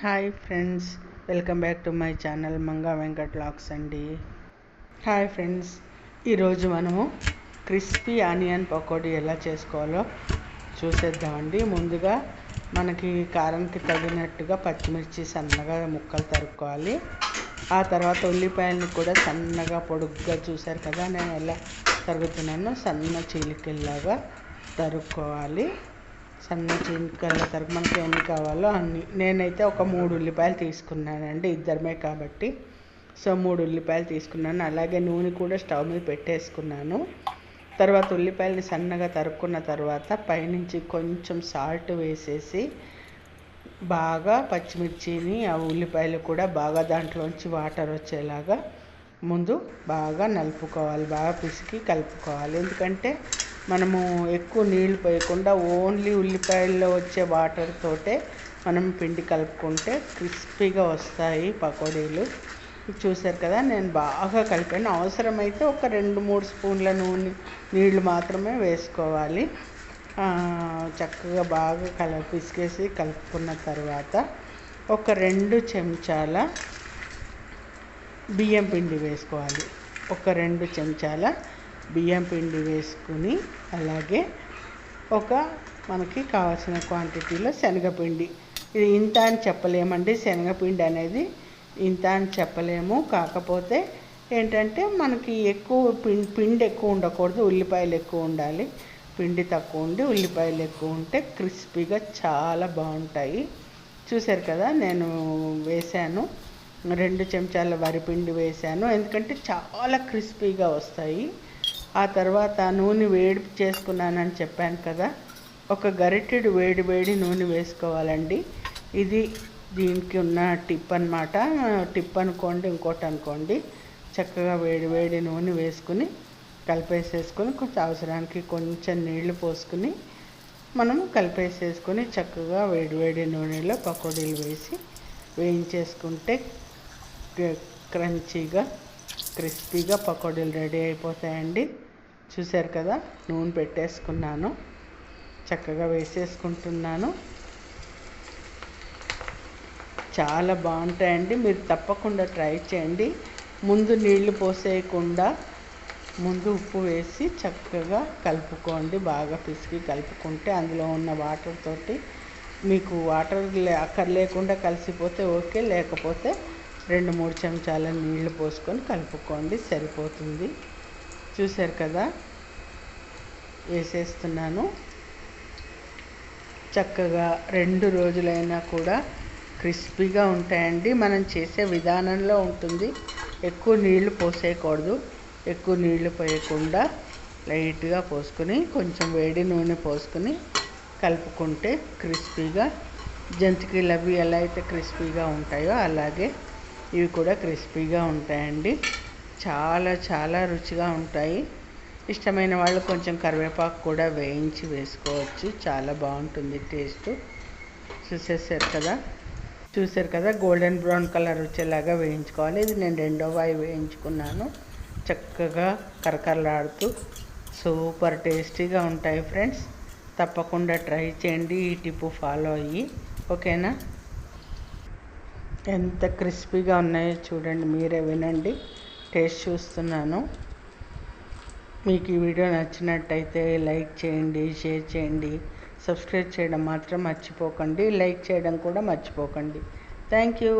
Hi friends welcome back to my channel Manga Venkat lakhs అండి hi friends ఈరోజు మనము crispy onion pakodi ఎలా చేసుకోవాలో చూసేద్దామండి. ముందుగా మనకి కారంకి తగినట్టుగా పచ్చిమిర్చి సన్నగా ముక్కలు తరుక్కోవాలి. ఆ తర్వాత ఉల్లిపాయలని కూడా సన్నగా పొడుగ్గా చూశారు కదా నేను ఎలా తరుగుతున్నాను సన్న చీలికల్లాగా తరుక్కోవాలి. సన్న చీలికల తరుగు మనకి ఎన్ని కావాలో అన్ని. నేనైతే ఒక మూడు ఉల్లిపాయలు తీసుకున్నానండి ఇద్దరమే కాబట్టి. సో మూడు ఉల్లిపాయలు తీసుకున్నాను. అలాగే నూనె కూడా స్టవ్ మీద పెట్టేసుకున్నాను. తర్వాత ఉల్లిపాయలు సన్నగా తరుక్కున్న తర్వాత పైనుంచి కొంచెం సాల్ట్ వేసేసి బాగా పచ్చిమిర్చిని ఆ ఉల్లిపాయలు కూడా బాగా దాంట్లోంచి వాటర్ వచ్చేలాగా ముందు బాగా నలుపుకోవాలి బాగా పిసికి కలుపుకోవాలి. ఎందుకంటే మనము ఎక్కువ నీళ్ళు పోయకుండా ఓన్లీ ఉల్లిపాయల్లో వచ్చే వాటర్ తోటే మనం పిండి కలుపుకుంటే క్రిస్పీగా వస్తాయి పకోడీలు. చూసారు కదా నేను బాగా కలిపాను. అవసరమైతే ఒక రెండు మూడు స్పూన్ల నూనె నీళ్ళు మాత్రమే వేసుకోవాలి. చక్కగా బాగా కల పిసికేసి కలుపుకున్న తర్వాత ఒక రెండు చెంచాల బియ్యం పిండి వేసుకోవాలి. ఒక రెండు చెంచాల బియ్యం పిండి వేసుకుని అలాగే ఒక మనకి కావాల్సిన క్వాంటిటీలో శనగపిండి. ఇది ఇంత అని చెప్పలేమండి. శనగపిండి అనేది ఇంత అని చెప్పలేము. కాకపోతే ఏంటంటే మనకి ఎక్కువ పిండి పిండి ఎక్కువ ఉండకూడదు. ఉల్లిపాయలు ఎక్కువ ఉండాలి. పిండి తక్కువ ఉండి ఉల్లిపాయలు ఎక్కువ ఉంటే క్రిస్పీగా చాలా బాగుంటాయి. చూశారు కదా నేను వేశాను. రెండు చెంచాల వరిపిండి వేశాను. ఎందుకంటే చాలా క్రిస్పీగా వస్తాయి. ఆ తర్వాత నూనె వేడి చేసుకున్నానని చెప్పాను కదా ఒక గరిటెడు వేడి వేడి నూనె వేసుకోవాలండి. ఇది దీనికి ఉన్న టిప్ అనమాట టిప్ అనుకోండి ఇంకోటి అనుకోండి. చక్కగా వేడి వేడి నూనె వేసుకుని కలిపేసేసుకొని కొంచెం అవసరానికి కొంచెం నీళ్ళు పోసుకుని మనం కలిపేసేసుకొని చక్కగా వేడి వేడి నూనెలో పకోడీలు వేసి వేయించేసుకుంటే క్రంచీగా క్రిస్పీగా పకోడీలు రెడీ అయిపోతాయండి. చూశారు కదా? నూనె పెట్టేసుకున్నాను. చక్కగా వేసేసుకుంటున్నాను. చాలా బాగుంటాయండి. మీరు తప్పకుండా ట్రై చేయండి. ముందు నీళ్ళు పోసేయకుండా ముందు ఉప్పు వేసి చక్కగా కలుపుకోండి. బాగా పిసికి కలుపుకుంటే అందులో ఉన్న వాటర్ తోటి మీకు వాటర్ అక్కర్లేకుండా కలిసిపోతే ఓకే. లేకపోతే రెండు మూడు చెంచాల నీళ్ళు పోసుకొని కలుపుకోండి. సరిపోతుంది. చూశారు కదా? వేసేస్తున్నాను. చక్కగా రెండు రోజులైనా కూడా క్రిస్పీగా ఉంటాయండి. మనం చేసే విధానంలో ఉంటుంది. ఎక్కువ నీళ్ళు పోసేయకూడదు. ఎక్కువ నీళ్ళు పోయకుండా లైట్గా పోసుకొని కొంచెం వేడి నూనె పోసుకొని కలుపుకుంటే క్రిస్పీగా జంతికీలు అవి ఎలా అయితే క్రిస్పీగా ఉంటాయో అలాగే ఇవి కూడా క్రిస్పీగా ఉంటాయండి. చాలా చాలా రుచిగా ఉంటాయి. ఇష్టమైన వాళ్ళు కొంచెం కరివేపాకు కూడా వేయించి వేసుకోవచ్చు. చాలా బాగుంటుంది టేస్ట్. చూసేసారు కదా? చూసారు కదా? గోల్డెన్ బ్రౌన్ కలర్ వచ్చేలాగా వేయించుకోవాలి. ఇది నేను రెండో వాయి వేయించుకున్నాను. చక్కగా కరకరలాడుతూ సూపర్ టేస్టీగా ఉంటాయి ఫ్రెండ్స్. తప్పకుండా ట్రై చేయండి. ఈ టిప్పు ఫాలో అయ్యి. ఓకేనా? ఎంత క్రిస్పీగా ఉన్నాయో చూడండి. మీరే వినండి. టేస్ట్ చూస్తున్నాను. మీకు ఈ వీడియో నచ్చినట్టయితే లైక్ చేయండి షేర్ చేయండి సబ్స్క్రైబ్ చేయడం మాత్రం మర్చిపోకండి లైక్ చేయడం కూడా మర్చిపోకండి. Thank you.